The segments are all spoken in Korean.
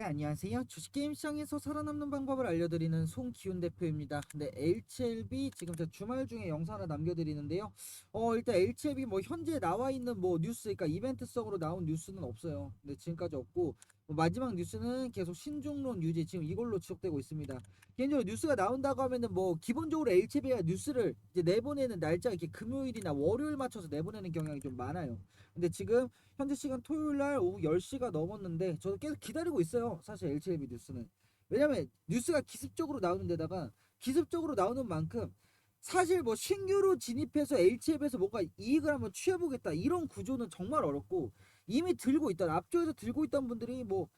네, 안녕하세요. 주식게임 시장에서 살아남는 방법을 알려드리는 송기훈 대표입니다. 근데 HLB 지금 제가 주말 중에 영상 하나 남겨드리는데요. 어, 일단 HLB 뭐 현재 나와 있는 뭐 뉴스, 그러니까 이벤트성으로 나온 뉴스는 없어요. 근데 지금까지 없고 뭐 마지막 뉴스는 계속 신중론 유지 지금 이걸로 지속되고 있습니다. 개인적으로 뉴스가 나온다고 하면은 뭐 기본적으로 HLB가 뉴스를 이제 내보내는 날짜 이렇게 금요일이나 월요일 맞춰서 내보내는 경향이 좀 많아요. 근데 지금 현재 시간 토요일 날 오후 10시가 넘었는데 저도 계속 기다리고 있어요. 사실 HLB 뉴스는. 왜냐면 뉴스가 기습적으로 나오는 데다가 기습적으로 나오는 만큼 사실 뭐 신규로 진입해서 HLB에서 뭔가 이익을 한번 취해보겠다 이런 구조는 정말 어렵고 이미 들고 있던 앞쪽에서 들고 있던 분들이 뭐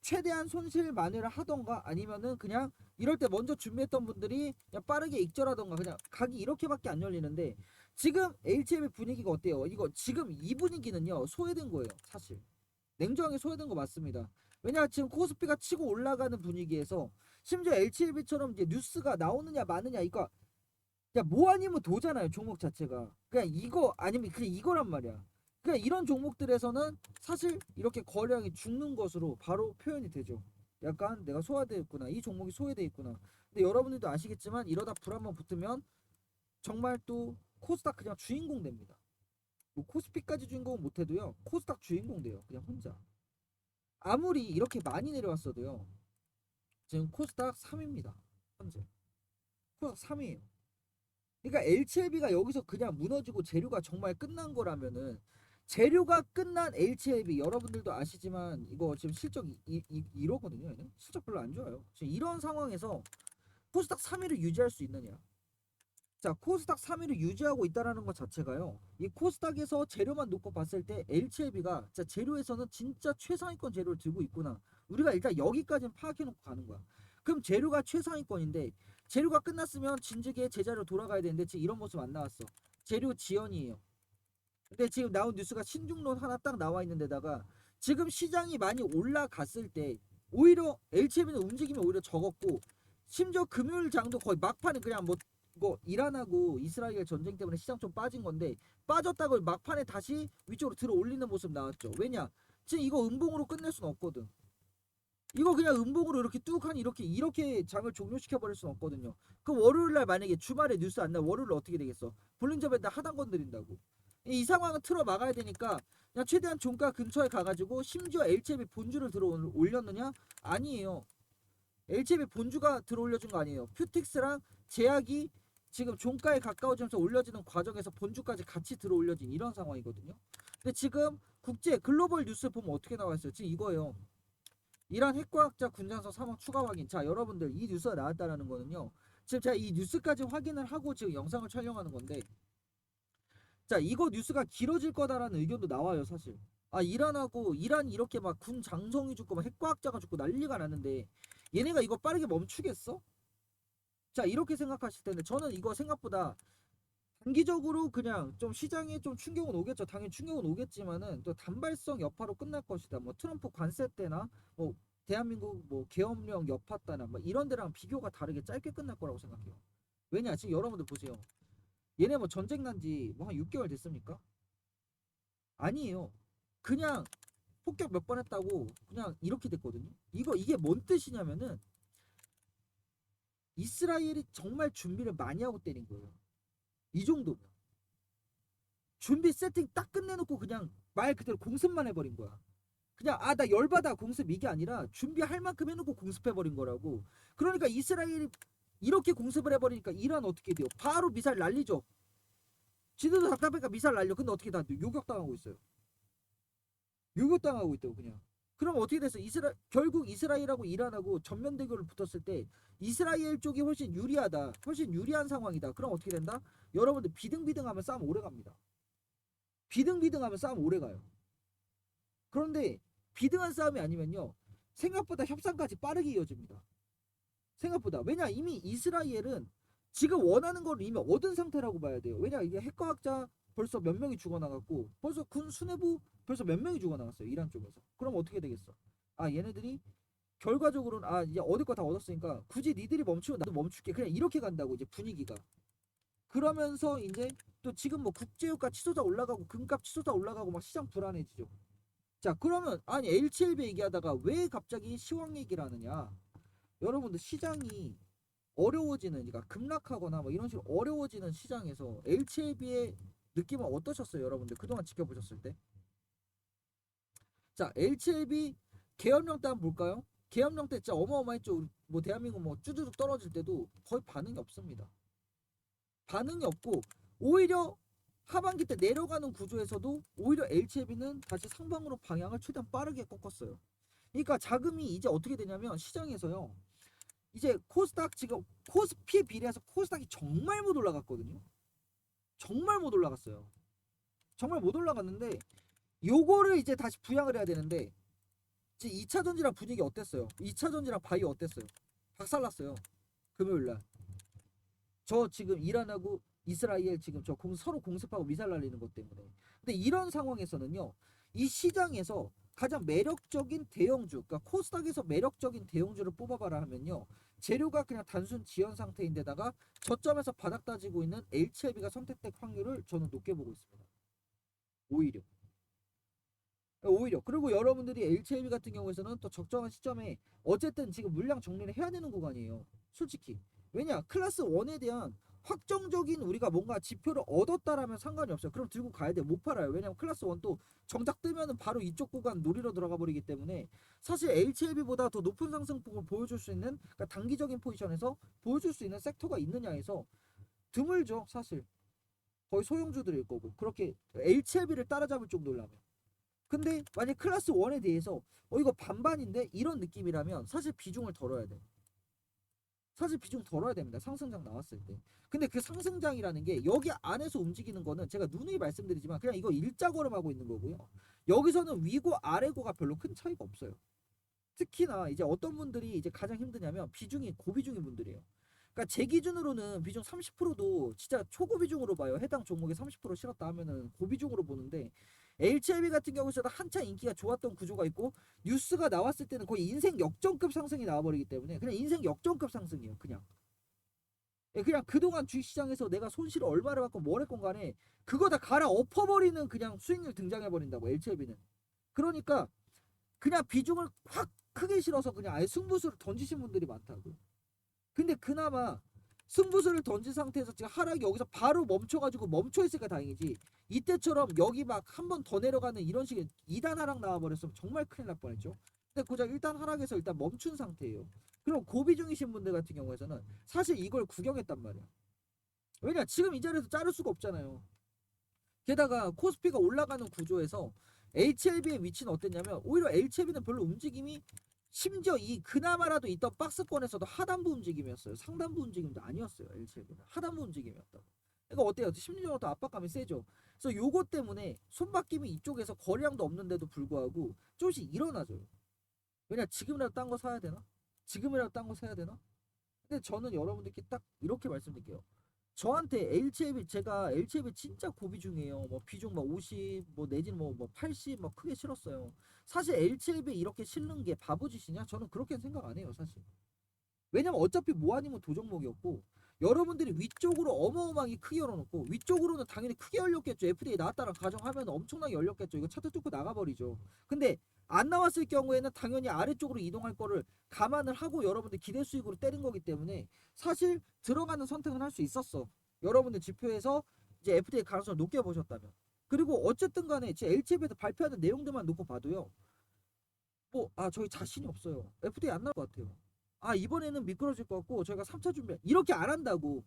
최대한 손실만을 하던가 아니면은 그냥 이럴 때 먼저 준비했던 분들이 그냥 빠르게 익절하던가 그냥 각이 이렇게밖에 안 열리는데 지금 HM의 분위기가 어때요? 이거 지금 이 분위기는요 소외된 거예요 사실. 냉정하게 소외된 거 맞습니다. 왜냐 지금 코스피가 치고 올라가는 분위기에서 심지어 HLB처럼 이제 뉴스가 나오느냐 마느냐 이거 그냥 뭐 아니면 도잖아요 종목 자체가. 그냥 이거 아니면 그냥 이거란 말이야 그냥 이런 종목들에서는 사실 이렇게 거래량이 죽는 것으로 바로 표현이 되죠 약간 내가 소화되어 있구나 이 종목이 소외되어 있구나 근데 여러분들도 아시겠지만 이러다 불 한번 붙으면 정말 또 코스닥 그냥 주인공 됩니다. 뭐 코스피까지 주인공은 못해도요. 코스닥 주인공 돼요. 그냥 혼자. 아무리 이렇게 많이 내려왔어도요. 지금 코스닥 3위입니다. 현재. 코스닥 3위에요. 그러니까 LCLB가 여기서 그냥 무너지고 재료가 정말 끝난 거라면은 재료가 끝난 HLB 여러분들도 아시지만 이거 지금 실적 이, 이, 이러거든요. 실적 별로 안 좋아요. 지금 이런 상황에서 코스닥 3위를 유지할 수 있느냐? 자, 코스닥 3위를 유지하고 있다라는 것 자체가요. 이 코스닥에서 재료만 놓고 봤을 때 LCLB가 자, 재료에서는 진짜 최상위권 재료를 들고 있구나. 우리가 일단 여기까지는 파악해 놓고 가는 거야. 그럼 재료가 최상위권인데 재료가 끝났으면 진즉에 제자리로 돌아가야 되는데 지금 이런 모습 안 나왔어. 재료 지연이에요. 근데 지금 나온 뉴스가 신중론 하나 딱 나와 있는 데다가 지금 시장이 많이 올라갔을 때 오히려 LCLB는 움직임이 오히려 적었고 심지어 금요일 장도 거의 막판에 그냥 뭐 이거 이란 하고 이스라엘 전쟁 때문에 시장 좀 빠진 건데 빠졌다고 막판에 다시 위쪽으로 들어 올리는 모습 나왔죠. 왜냐? 지금 이거 음봉으로 끝낼 수는 없거든. 이거 그냥 음봉으로 이렇게 뚝한 이렇게 이렇게 장을 종료시켜 버릴 수는 없거든요. 그럼 월요일 날 만약에 주말에 뉴스 안 나, 월요일 어떻게 되겠어? 볼린저 밴드 하단 건드린다고. 이, 이 상황은 틀어 막아야 되니까 그냥 최대한 종가 근처에 가가지고 심지어 LCB 본주를 들어 올렸느냐? 아니에요. LCB 본주가 들어 올려준 거 아니에요. 퓨틱스랑 제약이 지금 종가에 가까워지면서 올려지는 과정에서 본주까지 같이 들어 올려진 이런 상황이거든요. 근데 지금 국제 글로벌 뉴스 보면 어떻게 나와 있어요? 지금 이거예요. 이란 핵과학자 군장성 사망 추가 확인. 자, 여러분들 이 뉴스가 나왔다라는 거는요. 지금 제가 이 뉴스까지 확인을 하고 지금 영상을 촬영하는 건데 자, 이거 뉴스가 길어질 거다라는 의견도 나와요, 사실. 아, 이란하고 이란이 이렇게 막 군 장성이 죽고 막 핵과학자가 죽고 난리가 났는데 얘네가 이거 빠르게 멈추겠어? 자 이렇게 생각하실 텐데 저는 이거 생각보다 단기적으로 그냥 좀 시장에 좀 충격은 오겠죠. 당연히 충격은 오겠지만은 또 단발성 여파로 끝날 것이다. 뭐 트럼프 관세 때나 뭐 대한민국 뭐 계엄령 여파 때나 뭐 이런 데랑 비교가 다르게 짧게 끝날 거라고 생각해요. 왜냐 지금 여러분들 보세요. 얘네 뭐 전쟁 난지 뭐 한 6개월 됐습니까? 아니에요. 그냥 폭격 몇 번 했다고 그냥 이렇게 됐거든요. 이거 이게 뭔 뜻이냐면은 이스라엘이 정말 준비를 많이 하고 때린 거예요. 이 정도면. 준비 세팅 딱 끝내놓고 그냥 말 그대로 공습만 해버린 거야. 그냥 아 나 열받아 공습 이게 아니라 준비할 만큼 해놓고 공습해버린 거라고. 그러니까 이스라엘이 이렇게 공습을 해버리니까 이란 어떻게 돼요? 바로 미사일 날리죠. 지들도 답답하니까 미사일 날려. 근데 어떻게 다 요격당하고 있어요. 요격당하고 있다고 그냥. 그럼 어떻게 됐어? 이스라 결국 이스라엘하고 이란하고 전면 대결을 붙었을 때 이스라엘 쪽이 훨씬 유리하다. 훨씬 유리한 상황이다. 그럼 어떻게 된다? 여러분들 비등비등하면 싸움 오래 갑니다. 비등비등하면 싸움 오래 가요. 그런데 비등한 싸움이 아니면요. 생각보다 협상까지 빠르게 이어집니다. 생각보다. 왜냐 이미 이스라엘은 지금 원하는 걸 이미 얻은 상태라고 봐야 돼요. 왜냐 이게 핵과학자 벌써 몇 명이 죽어나갔고 벌써 군 수뇌부 벌써 몇 명이 죽어나갔어요 이란 쪽에서. 그럼 어떻게 되겠어? 아 얘네들이 결과적으로는 아 이제 얻을 거 다 얻었으니까 굳이 니들이 멈추면 나도 멈출게. 그냥 이렇게 간다고 이제 분위기가. 그러면서 이제 또 지금 뭐 국제유가 치솟아 올라가고 금값 치솟아 올라가고 막 시장 불안해지죠. 자 그러면 아니 HLB 얘기하다가 왜 갑자기 시황 얘기를 하느냐 여러분들 시장이 어려워지는 그러니까 급락하거나 뭐 이런 식으로 어려워지는 시장에서 HLB의 느낌은 어떠셨어요 여러분들 그동안 지켜보셨을 때? 자 HLB 계엄령 때 한번 볼까요? 계엄령 때 진짜 어마어마했죠 뭐 대한민국 뭐 쭈쭈쭈 떨어질 때도 거의 반응이 없습니다 반응이 없고 오히려 하반기 때 내려가는 구조에서도 오히려 HLB는 다시 상방으로 방향을 최대한 빠르게 꺾었어요. 그러니까 자금이 이제 어떻게 되냐면 시장에서요. 이제 코스닥 지금 코스피에 비례해서 코스닥이 정말 못 올라갔거든요. 정말 못 올라갔어요. 정말 못 올라갔는데 요거를 이제 다시 부양을 해야 되는데 이제 2차 전지랑 분위기 어땠어요? 2차 전지랑 바이오 어땠어요? 박살났어요. 금요일 날. 저 지금 이란하고 이스라엘 지금 저 공, 서로 공습하고 미사일 날리는 것 때문에. 근데 이런 상황에서는요. 이 시장에서 가장 매력적인 대형주, 그러니까 코스닥에서 매력적인 대형주를 뽑아봐라 하면요. 재료가 그냥 단순 지연 상태인데다가 저점에서 바닥 따지고 있는 HLB가 선택될 확률을 저는 높게 보고 있습니다. 오히려. 오히려 그리고 여러분들이 HLB 같은 경우에서는 또 적정한 시점에 어쨌든 지금 물량 정리를 해야 되는 구간이에요. 솔직히 왜냐 클래스 1에 대한 확정적인 우리가 뭔가 지표를 얻었다라면 상관이 없어요. 그럼 들고 가야 돼. 못 팔아요. 왜냐면 클래스 1도 정작 뜨면은 바로 이쪽 구간 놀이로 들어가 버리기 때문에 사실 HLB보다 더 높은 상승폭을 보여줄 수 있는 그러니까 단기적인 포지션에서 보여줄 수 있는 섹터가 있느냐에서 드물죠. 사실 거의 소형주들일 거고 그렇게 HLB를 따라잡을 정도라면 근데 만약 클래스 1에 대해서 어 이거 반반인데 이런 느낌이라면 사실 비중을 덜어야 돼. 사실 비중 덜어야 됩니다. 상승장 나왔을 때. 근데 그 상승장이라는 게 여기 안에서 움직이는 거는 제가 누누이 말씀드리지만 그냥 이거 일자 걸음하고 있는 거고요. 여기서는 위고 아래고가 별로 큰 차이가 없어요. 특히나 이제 어떤 분들이 이제 가장 힘드냐면 비중이 고비중인 분들이에요. 그러니까 제 기준으로는 비중 30%도 진짜 초고비중으로 봐요. 해당 종목에 30% 실었다 하면은 고비중으로 보는데 HLB 같은 경우에서도 한참 인기가 좋았던 구조가 있고 뉴스가 나왔을 때는 거의 인생 역전급 상승이 나와버리기 때문에 그냥 인생 역전급 상승이에요. 그냥. 예, 그냥 그동안 주식시장에서 내가 손실을 얼마를 받고 뭘 했건 간에 그거 다 갈아 엎어버리는 그냥 수익률 등장해버린다고 HLB는. 그러니까 그냥 비중을 확 크게 실어서 그냥 아예 승부수를 던지신 분들이 많다고. 근데 그나마 승부수를 던진 상태에서 지금 하락이 여기서 바로 멈춰가지고 멈춰있으니까 다행이지. 이때처럼 여기 막 한 번 더 내려가는 이런 식의 2단 하락 나와버렸으면 정말 큰일 날 뻔했죠. 근데 고작 1단 하락에서 일단 멈춘 상태예요. 그럼 고비중이신 분들 같은 경우에서는 사실 이걸 구경했단 말이야. 왜냐 지금 이 자리에서 자를 수가 없잖아요. 게다가 코스피가 올라가는 구조에서 HLB의 위치는 어땠냐면 오히려 HLB는 별로 움직임이 심지어 이 그나마라도 있던 박스권에서도 하단부 움직임이었어요. 상단부 움직임도 아니었어요. HLB는 하단부 움직임이었다고. 이거 어때요? 심리적으로 또 압박감이 세죠. 그래서 요거 때문에 손바뀜이 이쪽에서 거래량도 없는데도 불구하고 조금씩 일어나죠. 왜냐 지금이라도 딴 거 사야 되나? 지금이라도 딴 거 사야 되나? 근데 저는 여러분들께 딱 이렇게 말씀드릴게요. 저한테 HLB 제가 HLB 진짜 고비 중이에요. 뭐 비중 막 50, 뭐 내지는 뭐, 뭐 80, 막 크게 실었어요. 사실 HLB 이렇게 실는 게 바보짓이냐? 저는 그렇게 생각 안 해요, 사실. 왜냐면 어차피 뭐 아니면 도종목이었고 여러분들이 위쪽으로 어마어마하게 크게 열어놓고 위쪽으로는 당연히 크게 열렸겠죠. FDA 나왔다랑 가정하면 엄청나게 열렸겠죠. 이거 차트 뚫고 나가버리죠. 근데 안 나왔을 경우에는 당연히 아래쪽으로 이동할 거를 감안을 하고 여러분들 기대 수익으로 때린 거기 때문에 사실 들어가는 선택은 할수 있었어. 여러분들 지표에서 이제 FDA 가능성을 높게 보셨다면. 그리고 어쨌든 간에 제 LCB에서 발표하는 내용들만 놓고 봐도요. 뭐, 아, 저희 자신이 없어요. FDA 안 나올 것 같아요. 아, 이번에는 미끄러질 것 같고, 저희가 3차 준비, 이렇게 안 한다고.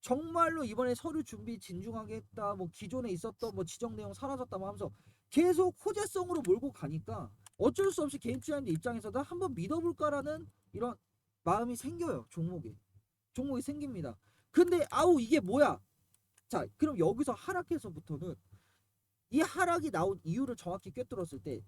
정말로 이번에 서류 준비 진중하게 했다, 뭐 기존에 있었던 뭐 지정 내용 사라졌다, 뭐 하면서 계속 호재성으로 몰고 가니까 어쩔 수 없이 개인 투자인들 입장에서도 한번 믿어볼까라는 이런 마음이 생겨요, 종목에. 종목이 생깁니다. 근데 아우 이게 뭐야? 자, 그럼 여기서 하락해서부터는 이 하락이 나온 이유를 정확히 꿰뚫었을 때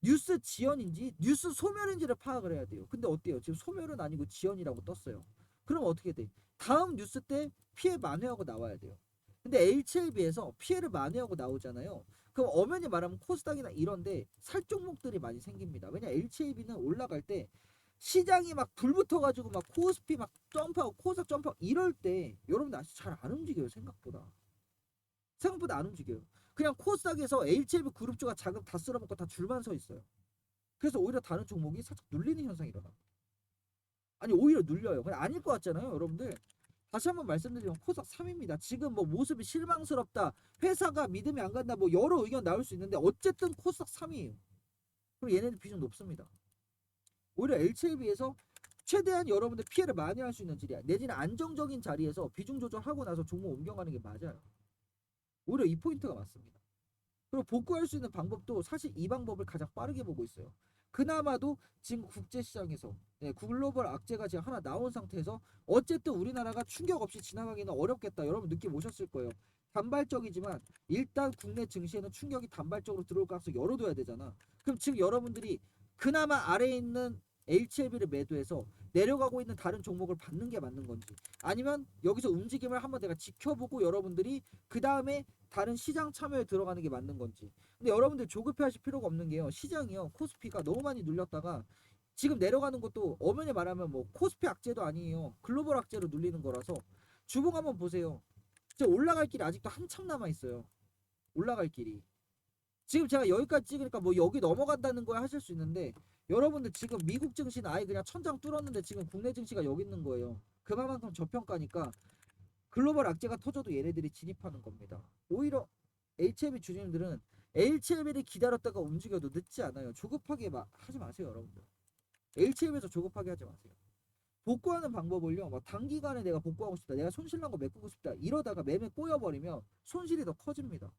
뉴스 지연인지 뉴스 소멸인지를 파악을 해야 돼요. 근데 어때요? 지금 소멸은 아니고 지연이라고 떴어요. 그럼 어떻게 돼? 다음 뉴스 때 피해 만회하고 나와야 돼요. 근데 HLB에서 피해를 만회하고 나오잖아요. 그럼 엄연히 말하면 코스닥이나 이런데 살 종목들이 많이 생깁니다. 왜냐 HLB는 올라갈 때 시장이 막 불붙어가지고 막 코스피 막 점프하고 코스닥 점프하고 이럴 때 여러분들 아직 잘 안 움직여요 생각보다 생각보다 안 움직여요 그냥 코스닥에서 HLB 그룹주가 자금 다 쓸어먹고 다 줄만 서 있어요. 그래서 오히려 다른 종목이 살짝 눌리는 현상이 일어나. 아니 오히려 눌려요. 그냥 아닐 것 같잖아요, 여러분들. 다시 한번 말씀드리면 코스닥 3입니다. 지금 뭐 모습이 실망스럽다, 회사가 믿음이 안 간다, 뭐 여러 의견 나올 수 있는데 어쨌든 코스닥 3이에요. 그리고 얘네들 비중 높습니다. 오히려 LCLB에서 최대한 여러분들 피해를 많이 할 수 있는 자리야. 내지는 안정적인 자리에서 비중 조절하고 나서 종목 옮겨가는 게 맞아요. 오히려 이 포인트가 맞습니다. 그리고 복구할 수 있는 방법도 사실 이 방법을 가장 빠르게 보고 있어요. 그나마도 지금 국제시장에서 네, 글로벌 악재가 지금 하나 나온 상태에서 어쨌든 우리나라가 충격 없이 지나가기는 어렵겠다. 여러분 느낌 오셨을 거예요. 단발적이지만 일단 국내 증시에는 충격이 단발적으로 들어올 가능성 열어둬야 되잖아. 그럼 지금 여러분들이 그나마 아래에 있는 HLB를 매도해서 내려가고 있는 다른 종목을 받는 게 맞는 건지 아니면 여기서 움직임을 한번 내가 지켜보고 여러분들이 그 다음에 다른 시장 참여에 들어가는 게 맞는 건지. 근데 여러분들 조급해 하실 필요가 없는 게요. 시장이요. 코스피가 너무 많이 눌렸다가 지금 내려가는 것도 엄연히 말하면 뭐 코스피 악재도 아니에요. 글로벌 악재로 눌리는 거라서 주봉 한번 보세요. 진짜 올라갈 길이 아직도 한참 남아 있어요. 올라갈 길이. 지금 제가 여기까지 찍으니까 뭐 여기 넘어간다는 거야 하실 수 있는데 여러분들 지금 미국 증시는 아예 그냥 천장 뚫었는데 지금 국내 증시가 여기 있는 거예요. 그만큼 저평가니까 글로벌 악재가 터져도 얘네들이 진입하는 겁니다. 오히려 HLB 주주님들은 HLB를 기다렸다가 움직여도 늦지 않아요. 조급하게 마, 하지 마세요, 여러분들. HLB에서 조급하게 하지 마세요. 복구하는 방법을요. 막 단기간에 내가 복구하고 싶다. 내가 손실난 거 메꾸고 싶다. 이러다가 매매 꼬여버리면 손실이 더 커집니다.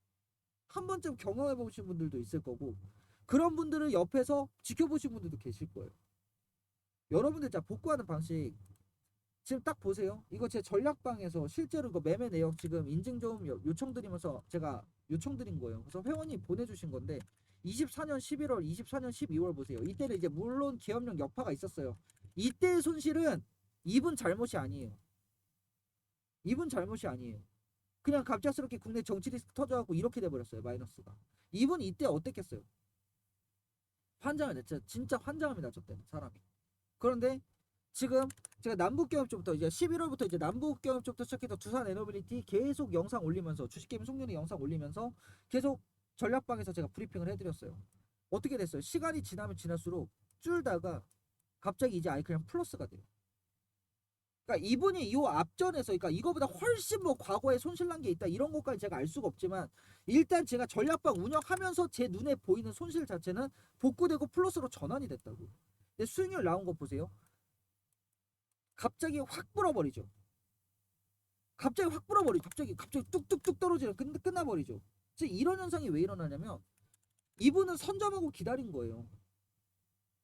한 번쯤 경험해 보신 분들도 있을 거고 그런 분들을 옆에서 지켜보신 분들도 계실 거예요. 여러분들 자 복구하는 방식 지금 딱 보세요. 이거 제 전략방에서 실제로 그 매매 내역 지금 인증 좀 요- 요청드리면서 제가 요청드린 거예요. 그래서 회원이 보내주신 건데 24년 11월, 24년 12월 보세요. 이때는 이제 물론 계엄령 여파가 있었어요. 이때의 손실은 이분 잘못이 아니에요. 이분 잘못이 아니에요. 그냥 갑작스럽게 국내 정치 리스크 터져갖고 이렇게 돼버렸어요. 마이너스가. 이분 이때 어땠겠어요? 환장을 냈죠. 진짜 환장을 났죠 때는 사람이. 그런데 지금 제가 남북 경협조부터 이제 11월부터 이제 남북 경협조부터 시작해서 두산 에너빌리티 계속 영상 올리면서 주식게임 송년회 영상 올리면서 계속 전략방에서 제가 브리핑을 해드렸어요. 어떻게 됐어요? 시간이 지나면 지날수록 줄다가 갑자기 이제 아예 그냥 플러스가 돼요. 그러니까 이분이 이 앞전에서 그러니까 이거보다 훨씬 뭐 과거에 손실난 게 있다 이런 것까지 제가 알 수가 없지만 일단 제가 전략방 운영하면서 제 눈에 보이는 손실 자체는 복구되고 플러스로 전환이 됐다고. 근데 수익률 나온 거 보세요. 갑자기 확 불어버리죠. 갑자기 확 불어버리죠. 갑자기 갑자기 뚝뚝뚝 떨어지는 끝 끝나버리죠. 지금 이런 현상이 왜 일어나냐면 이분은 선점하고 기다린 거예요.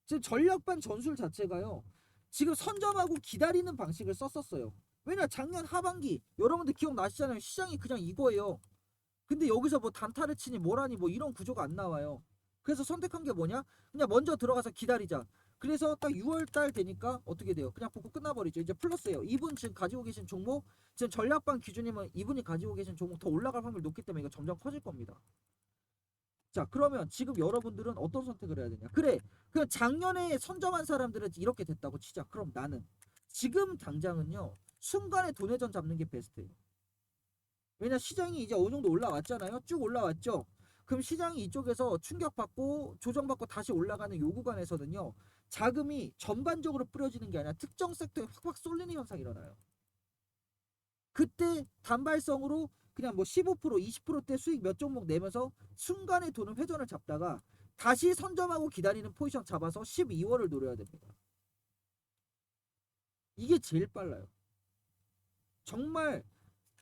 지금 전략반 전술 자체가요. 지금 선점하고 기다리는 방식을 썼었어요. 왜냐 작년 하반기 여러분들 기억나시잖아요. 시장이 그냥 이거예요. 근데 여기서 뭐 단타를 치니 뭐라니 뭐 이런 구조가 안 나와요. 그래서 선택한 게 뭐냐? 그냥 먼저 들어가서 기다리자. 그래서 딱 6월 달 되니까 어떻게 돼요? 그냥 복구 끝나버리죠. 이제 플러스예요. 이분 지금 가지고 계신 종목 지금 전략방 기준이면 이분이 가지고 계신 종목 더 올라갈 확률 높기 때문에 이거 점점 커질 겁니다. 자 그러면 지금 여러분들은 어떤 선택을 해야 되냐? 그래 그 작년에 선점한 사람들은 이렇게 됐다고 치자. 그럼 나는 지금 당장은요 순간에 돈회전 잡는 게 베스트예요. 왜냐 시장이 이제 어느 정도 올라왔잖아요. 쭉 올라왔죠. 그럼 시장이 이쪽에서 충격받고 조정받고 다시 올라가는 요 구간에서는요 자금이 전반적으로 뿌려지는 게 아니라 특정 섹터에 확확 쏠리는 현상이 일어나요. 그때 단발성으로 그냥 뭐 15% 20%대 수익 몇 종목 내면서 순간에 돈을 회전을 잡다가 다시 선점하고 기다리는 포지션 잡아서 12월을 노려야 됩니다. 이게 제일 빨라요. 정말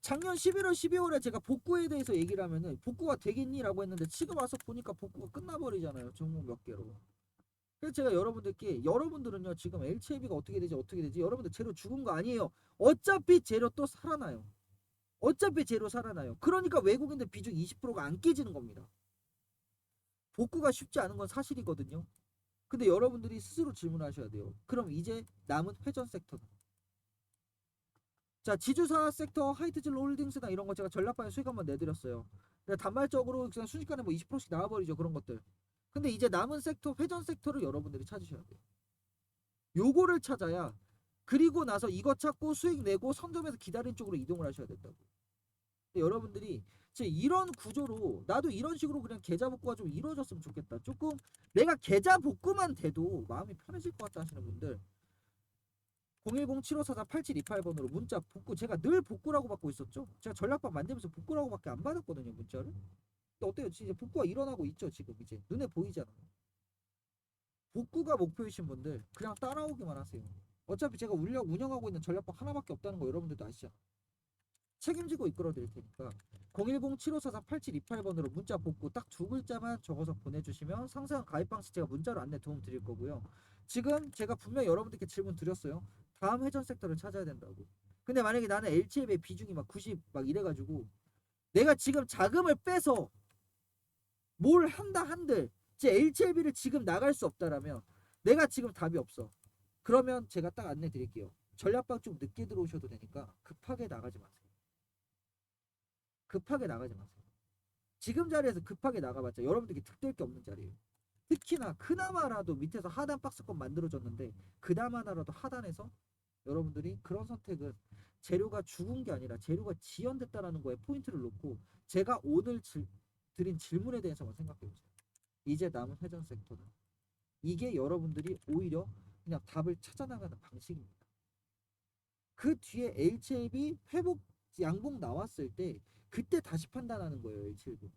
작년 11월 12월에 제가 복구에 대해서 얘기를 하면은 복구가 되겠니라고 했는데 지금 와서 보니까 복구가 끝나버리잖아요. 종목 몇 개로. 그래서 제가 여러분들께 여러분들은요 지금 LCB가 어떻게 되지 어떻게 되지 여러분들 재료 죽은 거 아니에요. 어차피 재료 또 살아나요. 어차피 재료 살아나요. 그러니까 외국인들 비중 20%가 안 깨지는 겁니다. 복구가 쉽지 않은 건 사실이거든요. 근데 여러분들이 스스로 질문하셔야 돼요. 그럼 이제 남은 회전 섹터는? 자, 지주사 섹터, 하이트질 홀딩스나 이런 거 제가 전략방에 수익 한번 내드렸어요. 단발적으로 그냥 순식간에 뭐 20%씩 나와버리죠. 그런 것들. 근데 이제 남은 섹터, 회전 섹터를 여러분들이 찾으셔야 돼요. 요거를 찾아야 그리고 나서 이거 찾고 수익 내고 선점해서 기다린 쪽으로 이동을 하셔야 된다고. 여러분들이 제 이런 구조로 나도 이런 식으로 그냥 계좌 복구가 좀 이루어졌으면 좋겠다. 조금 내가 계좌 복구만 돼도 마음이 편해질 것 같다 하시는 분들 010-7544-8728번으로 문자 복구 제가 늘 복구라고 받고 있었죠. 제가 전략방 만들면서 복구라고밖에 안 받았거든요 문자를. 어때요? 진짜 복구가 일어나고 있죠 지금 이제 눈에 보이잖아요. 복구가 목표이신 분들 그냥 따라오기만 하세요. 어차피 제가 운영, 운영하고 있는 전략방 하나밖에 없다는 거 여러분들도 아시잖아요. 책임지고 이끌어 드릴 테니까 010-7544-8728번으로 문자 복구 딱 두 글자만 적어서 보내주시면 상세한 가입 방식 제가 문자로 안내 도움 드릴 거고요. 지금 제가 분명 히 여러분들께 질문 드렸어요. 다음 회전 섹터를 찾아야 된다고. 근데 만약에 나는 LCL의 비중이 막 90 막 이래가지고 내가 지금 자금을 빼서 뭘 한다 한들 제 LCLB를 지금 나갈 수 없다라면 내가 지금 답이 없어. 그러면 제가 딱 안내 드릴게요. 전략방 좀 늦게 들어오셔도 되니까 급하게 나가지 마세요. 급하게 나가지 마세요. 지금 자리에서 급하게 나가봤자 여러분들께 득될 게 없는 자리예요. 특히나 그나마라도 밑에서 하단 박스권 만들어졌는데 그나마라도 하단에서 여러분들이 그런 선택은 재료가 죽은 게 아니라 재료가 지연됐다라는 거에 포인트를 놓고 제가 오늘 질- 드린 질문에 대해서만 생각해 보세요. 이제 남은 회전 섹터는 이게 여러분들이 오히려 그냥 답을 찾아나가는 방식입니다. 그 뒤에 HLB 회복 양봉 나왔을 때 그때 다시 판단하는 거예요 H7도.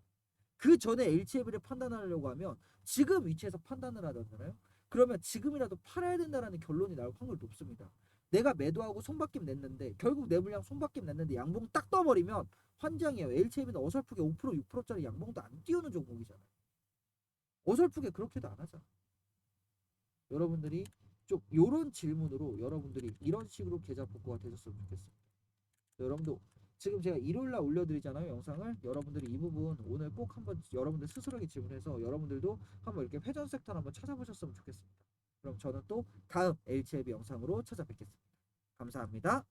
그 전에 H7를 판단하려고 하면 지금 위치에서 판단을 하잖아요. 그러면 지금이라도 팔아야 된다라는 결론이 나올 확률 높습니다. 내가 매도하고 손바뀜 냈는데 결국 내 물량 손바뀜 냈는데 양봉 딱 떠버리면 환장이에요. H7는 어설프게 5% 6%짜리 양봉도 안 띄우는 종목이잖아요. 어설프게 그렇게도 안 하잖아. 여러분들이 좀 요런 질문으로 여러분들이 이런 식으로 계좌 복구가 되셨으면 좋겠습니다. 여러분들 지금 제가 일요일 날 올려드리잖아요 영상을 여러분들이 이 부분 오늘 꼭 한번 여러분들 스스로에게 질문해서 여러분들도 한번 이렇게 회전 섹터 한번 찾아보셨으면 좋겠습니다. 그럼 저는 또 다음 HLB 영상으로 찾아뵙겠습니다. 감사합니다.